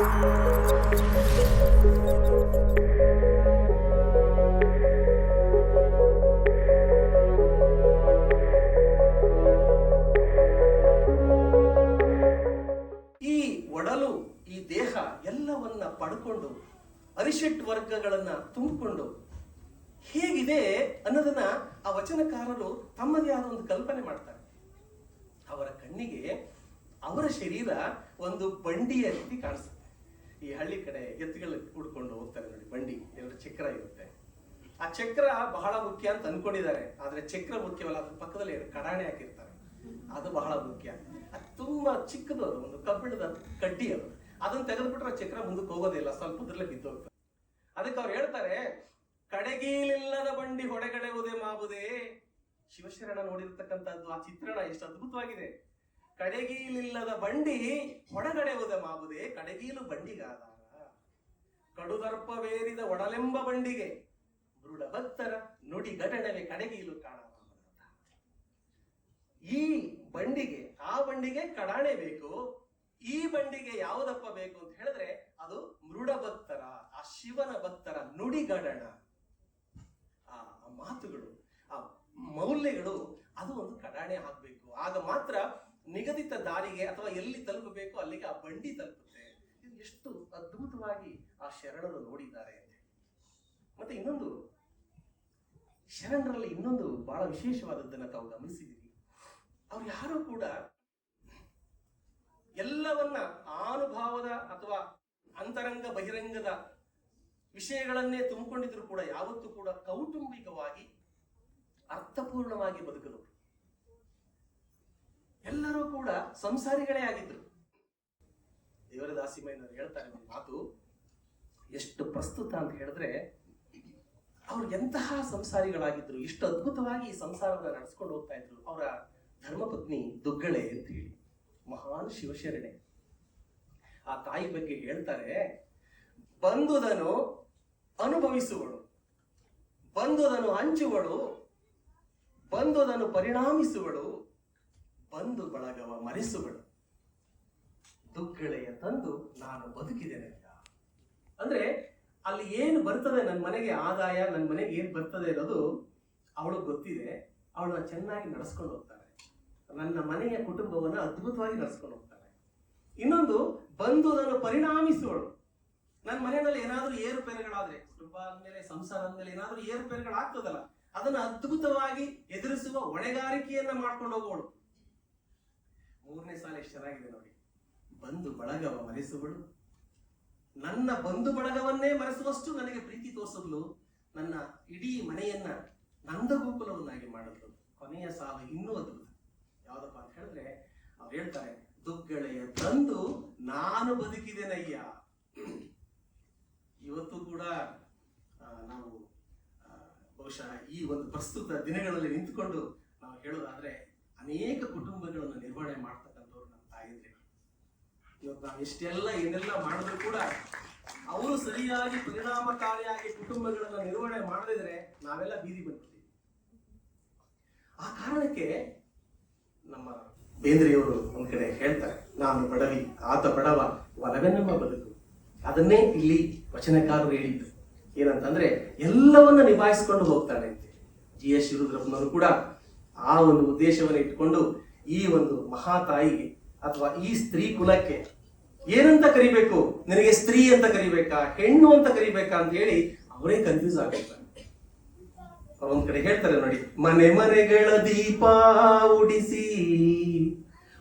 ಈ ಒಡಲು, ಈ ದೇಹ ಎಲ್ಲವನ್ನ ಪಡ್ಕೊಂಡು ಅರಿಷಟ್ ವರ್ಗಗಳನ್ನ ತುಂಬಿಕೊಂಡು ಹೇಗಿದೆ ಅನ್ನೋದನ್ನ ಆ ವಚನಕಾರರು ತಮ್ಮದೇ ಆದ ಒಂದು ಕಲ್ಪನೆ ಮಾಡ್ತಾರೆ. ಅವರ ಕಣ್ಣಿಗೆ ಅವರ ಶರೀರ ಒಂದು ಬಂಡಿಯ ರೀತಿ ಕಾಣಿಸುತ್ತೆ. ಈ ಹಳ್ಳಿ ಕಡೆ ಎತ್ತುಗಳು ಕೂಡ್ಕೊಂಡು ಹೋಗ್ತಾರೆ ನೋಡಿ, ಬಂಡಿ ಎರಡು ಚಕ್ರ ಇರುತ್ತೆ. ಆ ಚಕ್ರ ಬಹಳ ಮುಖ್ಯ ಅಂತ ಅನ್ಕೊಂಡಿದ್ದಾರೆ. ಆದ್ರೆ ಚಕ್ರ ಮುಖ್ಯವಲ್ಲ, ಅದ್ರ ಪಕ್ಕದಲ್ಲಿ ಕಡಾಣೆ ಹಾಕಿರ್ತಾರೆ. ಅದು ಬಹಳ ಮುಖ್ಯ. ಅದು ತುಂಬಾ ಚಿಕ್ಕದು ಅದು, ಒಂದು ಕಬ್ಬಿಣದ ಕಡ್ಡಿ ಅದು. ಅದನ್ನ ತೆಗೆದ್ಬಿಟ್ರೆ ಚಕ್ರ ಮುಂದಕ್ಕೆ ಹೋಗೋದಿಲ್ಲ ಸ್ವಲ್ಪದ್ರಲ್ಲೇ ಬಿದ್ದೋಗ್ತಾರೆ ಅದಕ್ಕೆ ಅವ್ರು ಹೇಳ್ತಾರೆ, ಕಡೆಗೀಲಿಲ್ಲದ ಬಂಡಿ ಹೊಡೆಗಡೆವುದೇ ಮಾಬುದೇ ಶಿವಶರಣ ನೋಡಿರ್ತಕ್ಕಂಥದ್ದು, ಆ ಚಿತ್ರಣ ಎಷ್ಟು ಅದ್ಭುತವಾಗಿದೆ. ಕಡೆಗೀಲಿಲ್ಲದ ಬಂಡಿ ಹೊಡಗಡೆವುದೇ ಮಾಬುದೇ ಕಡೆಗೀಲು ಬಂಡಿಗಾದಾರ ಕಡುದರ್ಪವೇರಿದ ಒಡಲೆಂಬ ಬಂಡಿಗೆ ದೃಢ ಭಕ್ತರ ನುಡಿ ಘಟನೆಗೆ ಕಡೆಗೀಲು ಕಾಣ ಈ ಬಂಡಿಗೆ, ಆ ಬಂಡಿಗೆ ಕಡಾಣೆ ಬೇಕು, ಈ ಬಂಡಿಗೆ ಯಾವುದಪ್ಪ ಬೇಕು ಅಂತ ಹೇಳಿದ್ರೆ ಅದು ಮೃಡ ಭಕ್ತರ ಆ ಶಿವನ ಭಕ್ತರ ನುಡಿಗಡಣ ಆ ಆ ಮಾತುಗಳು, ಆ ಮೌಲ್ಯಗಳು, ಅದು ಒಂದು ಕಡಾಣೆ ಹಾಕ್ಬೇಕು ಆಗ ಮಾತ್ರ ನಿಗದಿತ ದಾರಿಗೆ ಅಥವಾ ಎಲ್ಲಿ ತಲುಪಬೇಕು ಅಲ್ಲಿಗೆ ಆ ಬಂಡಿ ತಲುಪುತ್ತೆ. ಇದು ಎಷ್ಟು ಅದ್ಭುತವಾಗಿ ಆ ಶರಣರು ನೋಡಿದ್ದಾರೆ ಮತ್ತೆ ಇನ್ನೊಂದು, ಶರಣರಲ್ಲಿ ಇನ್ನೊಂದು ಬಹಳ ವಿಶೇಷವಾದದ್ದನ್ನ ತಾವು ಗಮನಿಸಿದ್ದೀರಿ. ಅವ್ರು ಯಾರು ಕೂಡ ಎಲ್ಲವನ್ನ ಆನುಭಾವದ ಅಥವಾ ಅಂತರಂಗ ಬಹಿರಂಗದ ವಿಷಯಗಳನ್ನೇ ತುಂಬಿಕೊಂಡಿದ್ರು ಕೂಡ, ಯಾವತ್ತೂ ಕೂಡ ಕೌಟುಂಬಿಕವಾಗಿ ಅರ್ಥಪೂರ್ಣವಾಗಿ ಬದುಕಲು ಎಲ್ಲರೂ ಕೂಡ ಸಂಸಾರಿಗಳೇ ಆಗಿದ್ರು. ದೇವರ ದಾಸಿಮಯ್ಯನವರು ಹೇಳ್ತಾರೆ ಒಂದು ಮಾತು, ಎಷ್ಟು ಪ್ರಸ್ತುತ ಅಂತ ಹೇಳಿದ್ರೆ, ಅವ್ರು ಎಂತಹ ಸಂಸಾರಿಗಳಾಗಿದ್ರು ಎಷ್ಟು ಅದ್ಭುತವಾಗಿ ಈ ಸಂಸಾರವನ್ನು ನಡೆಸ್ಕೊಂಡು ಹೋಗ್ತಾ ಇದ್ರು, ಅವರ ಧರ್ಮಪತ್ನಿ ದುಗ್ಗಳೆ ಅಂತ ಹೇಳಿ. ಮಹಾನ್ ಶಿವಶರಣೆ. ಆ ತಾಯಿ ಬಗ್ಗೆ ಹೇಳ್ತಾರೆ, ಬಂದುದನು ಅನುಭವಿಸುವಳು, ಬಂದುದನು ಹಂಚುವಳು, ಬಂದುದನು ಪರಿಣಾಮಿಸುವಳು ಬಂದು ಬಳಗವ ಮರೆಸುಗಳು. ದುಗ್ಗಳೆಯ ತಂದು ನಾನು ಬದುಕಿದ್ದೇನೆ ಅಂದ್ರೆ ಅಲ್ಲಿ ಏನು ಬರ್ತದೆ ನನ್ನ ಮನೆಗೆ ಆದಾಯ ನನ್ನ ಮನೆಗೆ ಏನ್ ಬರ್ತದೆ ಅನ್ನೋದು ಅವಳು ಗೊತ್ತಿದೆ. ಅವಳನ್ನ ಚೆನ್ನಾಗಿ ನಡೆಸ್ಕೊಂಡು ಹೋಗ್ತಾಳೆ. ನನ್ನ ಮನೆಯ ಕುಟುಂಬವನ್ನ ಅದ್ಭುತವಾಗಿ ನಡೆಸ್ಕೊಂಡು ಹೋಗ್ತಾಳೆ. ಇನ್ನೊಂದು ಬಂದು ಅದನ್ನು ಪರಿಣಾಮಿಸುವಳು. ನನ್ನ ಮನೆಯಲ್ಲಿ ಏನಾದ್ರೂ ಏರುಪೇರುಗಳಾದ್ರೆ, ಕುಟುಂಬ ಅಂದಮೇಲೆ ಸಂಸಾರ ಅಂದಮೇಲೆ ಏನಾದ್ರೂ ಏರುಪೇರುಗಳಾಗ್ತದಲ್ಲ, ಅದನ್ನ ಅದ್ಭುತವಾಗಿ ಎದುರಿಸುವ ಹೊಣೆಗಾರಿಕೆಯನ್ನ ಮಾಡ್ಕೊಂಡು ಹೋಗೋಳು ಮೂರನೇ ಸಾಲ ಎಷ್ಟು ಚೆನ್ನಾಗಿದೆ ನೋಡಿ. ಬಂದು ಬಳಗವ ಮರೆಸುವಳು. ನನ್ನ ಬಂಧು ಬಳಗವನ್ನೇ ಮರೆಸುವಷ್ಟು ನನಗೆ ಪ್ರೀತಿ ತೋರಿಸಿದ್ಲು. ನನ್ನ ಇಡೀ ಮನೆಯನ್ನ ನಂದಗೋಕುಲವನ್ನಾಗಿ ಮಾಡಿದ್ಲು. ಕೊನೆಯ ಸಾಲ ಇನ್ನೂ ಅದ್ಭುತ. ಯಾವ್ದಪ್ಪ ಅಂತ ಹೇಳಿದ್ರೆ, ಅವ್ರು ಹೇಳ್ತಾರೆ, ದುಗ್ಗಳೆಯ ತಂದು ನಾನು ಬದುಕಿದೆನಯ್ಯ. ಇವತ್ತು ಕೂಡ ನಾವು ಬಹುಶಃ ಈ ಒಂದು ಪ್ರಸ್ತುತ ದಿನಗಳಲ್ಲಿ ನಿಂತುಕೊಂಡು ನಾವು ಹೇಳೋದಾದ್ರೆ ಅನೇಕ ಕುಟುಂಬಗಳನ್ನು ನಿರ್ವಹಣೆ ಮಾಡ್ತಕ್ಕಂಥವ್ರು ನಮ್ಮ ತಾಯಿದ್ರೆ ಇವತ್ತು ನಾವು ಎಷ್ಟೆಲ್ಲ ಏನೆಲ್ಲ ಮಾಡಿದ್ರು ಕೂಡ ಅವರು ಸರಿಯಾಗಿ ಪರಿಣಾಮಕಾರಿಯಾಗಿ ಕುಟುಂಬಗಳನ್ನ ನಿರ್ವಹಣೆ ಮಾಡದಿದ್ರೆ ನಾವೆಲ್ಲ ಬೀದಿ ಬಂದ್ಬಿಡ್ತೀವಿ. ಆ ಕಾರಣಕ್ಕೆ ನಮ್ಮ ಬೇಂದ್ರೆಯವರು ಒಂದ್ ಕಡೆ ಹೇಳ್ತಾರೆ, ನಾನು ಬಡವಿ, ಆತ ಬಡವ ಒಲವೇ ನಮ್ಮ ಬದುಕು. ಅದನ್ನೇ ಇಲ್ಲಿ ವಚನಕಾರರು ಹೇಳಿದ್ದು. ಏನಂತಂದ್ರೆ ಎಲ್ಲವನ್ನ ನಿಭಾಯಿಸಿಕೊಂಡು ಹೋಗ್ತಾನೆ. ಅಂತೆ ಜಿ ಎಸ್ ಶಿರುದ್ರಪ್ಪನವರು ಕೂಡ ಆ ಒಂದು ಉದ್ದೇಶವನ್ನು ಇಟ್ಕೊಂಡು ಈ ಒಂದು ಮಹಾತಾಯಿಗೆ ಅಥವಾ ಈ ಸ್ತ್ರೀ ಕುಲಕ್ಕೆ ಏನಂತ ಕರಿಬೇಕು? ನಿನಗೆ ಸ್ತ್ರೀ ಅಂತ ಕರಿಬೇಕಾ? ಹೆಣ್ಣು ಅಂತ ಕರಿಬೇಕಾ ಅಂತ ಹೇಳಿ ಅವರೇ ಕನ್ಫ್ಯೂಸ್ ಆಗಿರ್ತಾರೆ ಒಂದ್ ಕಡೆ ಹೇಳ್ತಾರೆ ನೋಡಿ, ಮನೆ ಮನೆಗಳ ದೀಪ ಉಡಿಸಿ,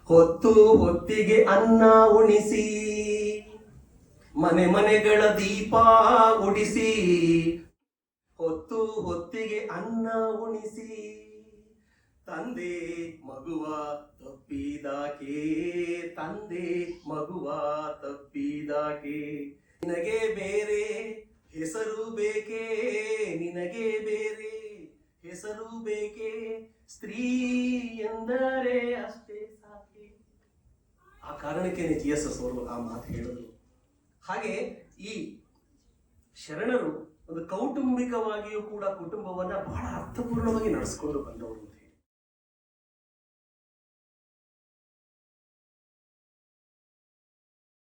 ಹೊತ್ತು ಹೊತ್ತಿಗೆ ಅನ್ನ ಉಣಿಸಿ, ಮನೆ ಮನೆಗಳ ದೀಪ ಉಡಿಸಿ, ಹೊತ್ತು ಹೊತ್ತಿಗೆ ಅನ್ನ ಉಣಿಸಿ. ತಂದೆ ಮಗುವ ತಪ್ಪಿದಾಕೆ, ತಂದೆ ಮಗುವ ತಪ್ಪಿದಾಕೆ. ನಿನಗೆ ಬೇರೆ ಹೆಸರು ಬೇಕೇ? ನಿನಗೆ ಬೇರೆ ಹೆಸರು ಬೇಕೇ? ಸ್ತ್ರೀ ಎಂದರೆ ಅಷ್ಟೇ ಸಾಕೆ. ಆ ಕಾರಣಕ್ಕೆ ಜಿ ಎಸ್ ಎಸ್ ಅವರು ಆ ಮಾತು ಹೇಳಿದ್ರು. ಹಾಗೆ ಈ ಶರಣರು ಒಂದು ಕೌಟುಂಬಿಕವಾಗಿಯೂ ಕೂಡ ಕುಟುಂಬವನ್ನ ಬಹಳ ಅರ್ಥಪೂರ್ಣವಾಗಿ ನಡೆಸ್ಕೊಂಡು ಬಂದವರು